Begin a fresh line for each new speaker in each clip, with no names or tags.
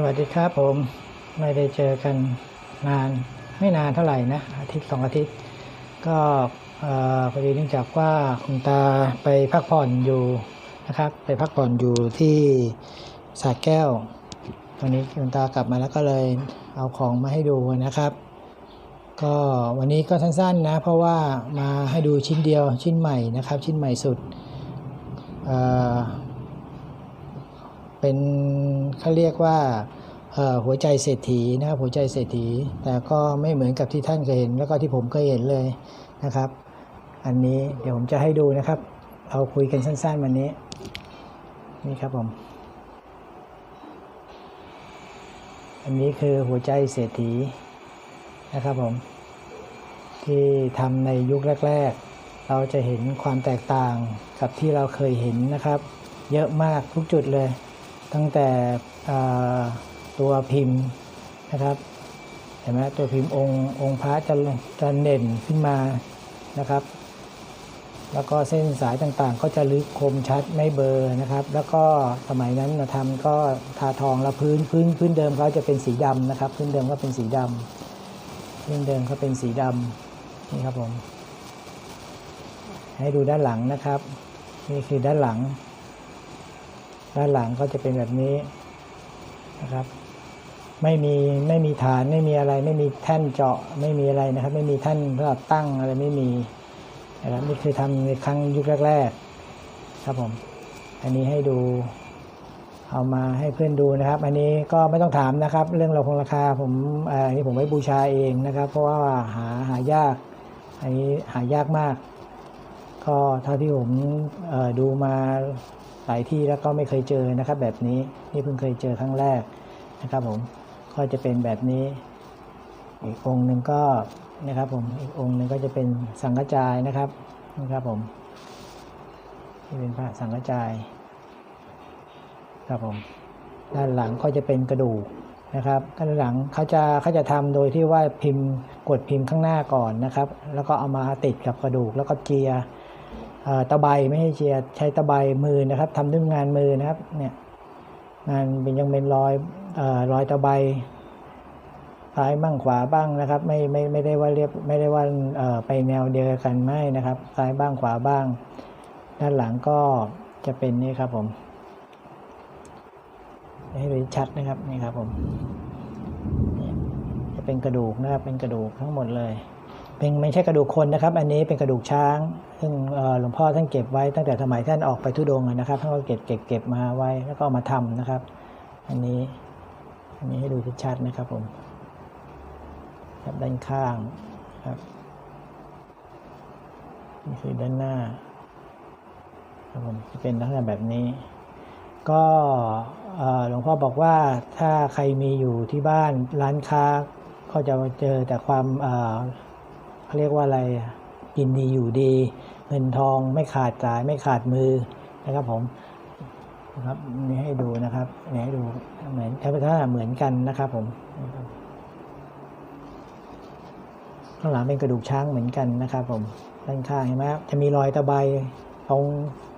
สวัสดีครับผมไม่ได้เจอกันนานไม่นานเท่าไหร่นะอาทิตย์สองอาทิตย์ ก็พอดีเนื่องจากว่าคุณตาไปพักผ่อนอยู่นะครับ ไปพักผ่อนอยู่ที่สระแก้ว ตอนนี้คุณตากลับมาแล้วก็เลยเอาของมาให้ดูนะครับ ก็วันนี้ก็สั้นๆนะ เพราะว่ามาให้ดูชิ้นเดียวชิ้นใหม่นะครับ ชิ้นใหม่สุด เป็นเขาเรียกว่าหัวใจเศรษฐีนะครับหัวใจเศรษฐี แต่ก็ไม่เหมือนกับที่ท่านเคยเห็น แล้วก็ที่ผมเคยเห็นเลยนะครับ อันนี้เดี๋ยวผมจะให้ดูนะครับเราคุยกันสั้นๆวันนี้ นี่ครับผม อันนี้คือหัวใจเศรษฐีนะครับผม ที่ทำในยุคแรก ๆ เราจะเห็นความแตกต่างกับที่เราเคยเห็นนะครับ เยอะมากทุกจุดเลย ตั้งแต่ตัวพิมพ์นะครับเห็นไหมตัวพิมพ์องค์องค์พระจะจะเด่นขึ้นมานะครับ แล้วก็เส้นสายต่างๆ ก็จะลึกคมชัดไม่เบลอร์นะครับ แล้วก็สมัยนั้นนะทำก็ทาทองแล้วพื้นพื้นพื้นเดิมเขาจะเป็นสีดำนะครับ พื้นเดิมก็เป็นสีดำพื้นเดิมเขาเป็นสีดำนี่ครับผมให้ดูด้านหลังนะครับ นี่คือด้านหลัง ด้านหลังก็จะเป็นแบบนี้นะครับ ไม่มีไม่มีฐานไม่มีอะไร ไม่มีแท่นเจาะไม่มีอะไรนะครับ ไม่มีแท่นสำหรับตั้งอะไรไม่มีนะครับนี่คือทำในครั้งยุคแรกๆครับผมอันนี้ให้ดูเอามาให้เพื่อนดูนะครับ อันนี้ก็ไม่ต้องถามนะครับ เรื่องเราคงราคาผมเอ่ออันนี้ผมไว้บูชาเองนะครับ เพราะว่าหาหายาก อันนี้หายากมาก ก็เท่าที่ผมดูมา หลายที่แล้วก็ไม่เคยเจอนะครับ แบบนี้นี่เพิ่งเคยเจอครั้งแรกนะครับผมก็จะเป็นแบบนี้ อีกองค์หนึ่งก็นะครับผมอีกองค์หนึ่งก็จะเป็นสังฆจายนะครับนะครับผมนี่เป็นพระสังฆจายครับผมด้านหลังก็จะเป็นกระดูกนะครับด้านหลังเขาจะเขาจะทำโดยที่ว่าพิมพ์กดพิมพ์ข้างหน้าก่อนนะครับ แล้วก็เอามาติดกับกระดูกแล้วก็เจียเอ่อ ตะไบไม่ให้เจียใช้ตะไบมือนะครับทำด้วยงานมือนะครับเนี่ยงานเป็นยังเป็นรอยอรอยตะไบซ้ายบ้างขวาบ้างนะครับ ไม่ไม่ไม่ได้ว่าเรียบไม่ได้ว่าไปแนวเดียวกันไม่นะครับ ซ้ายบ้างขวาบ้าง ด้านหลังก็จะเป็นนี่ครับผมให้ดูชัดนะครับนี่ครับผมจะเป็นกระดูกนะครับเป็นกระดูกทั้งหมดเลย เป็นไม่ใช่กระดูกคนนะครับ อันนี้เป็นกระดูกช้าง ซึ่งหลวงพ่อท่านเก็บไว้ตั้งแต่สมัยท่านออกไปทุดงนะครับท่านก็เก็บเก็บเก็บมาไว้แล้วก็ามาทำนะครับ อันนี้อันนี้ให้ดูชัดๆนะครับผมครับด้านข้างครับนี่คือด้านหน้าครับผมจะเป็นลักษณะแบบนี้ ก็หลวงพ่อบอกว่าถ้าใครมีอยู่ที่บ้านร้านค้าก็จะเจอแต่ความ เขาเรียกว่าอะไรกินดีอยู่ดี เงินทองไม่ขาดสายไม่ขาดมือนะครับผมนะครับนี่ให้ดูนะครับนี่ให้ดูเหมือนถ้าถ้าเหมือนกันนะครับผมข้างหลังเป็นกระดูกช้างเหมือนกันนะครับ ผมด้านข้างเห็นไหมครับจะมีรอยตะไบตรง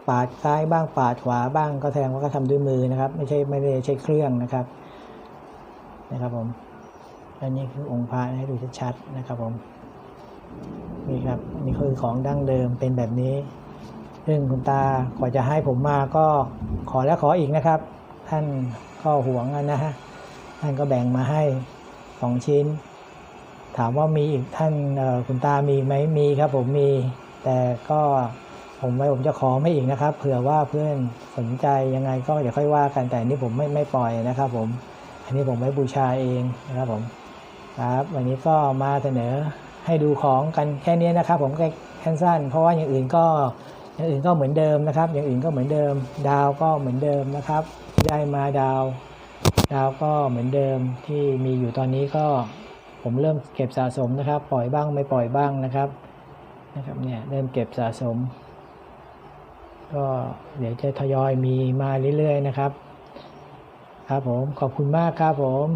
ปาดซ้ายบ้างปาดขวาบ้างก็แสดงว่าก็ทำด้วยมือนะครับ ไม่ใช่ไม่ได้ใช้เครื่องนะครับ นะครับผมอันนี้คือองค์พระให้ดูชัดๆนะครับผม นี่ครับนี่คือของดั้งเดิมเป็นแบบนี้ ซึ่งคุณตากว่าจะให้ผมมาก็ขอแล้วขออีกนะครับ ท่านก็หวงนะฮะท่านก็แบ่งมาให้สองชิ้น ถามว่ามีอีกท่านเออคุณตามีไหมมีครับผมมี แต่ก็ผมไว้ผมจะขอไม่อีกนะครับ เผื่อว่าเพื่อนสนใจยังไงก็เดี๋ยวค่อยว่ากันแต่นนี้ผมไม่ไม่ปล่อยนะครับ ผม อันนี้ผมไว้บูชาเองนะครับผมครับ วันนี้ก็มาเสนอ ให้ดูของกันแค่นี้นะครับ ผมแค่สั้นเพราะว่าอย่างอื่นก็อย่างอื่นก็เหมือนเดิมนะครับ อย่างอื่นก็เหมือนเดิม ดาวก็เหมือนเดิมนะครับ ได้มาดาว ดาวก็เหมือนเดิมที่มีอยู่ตอนนี้ก็ผมเริ่มเก็บสะสมนะครับ ปล่อยบ้างไม่ปล่อยบ้างนะครับนะครับเนี่ยเริ่มเก็บสะสม ก็เดี๋ยวจะทยอยมีมาเรื่อยๆนะครับ ครับผมขอบคุณมากครับผม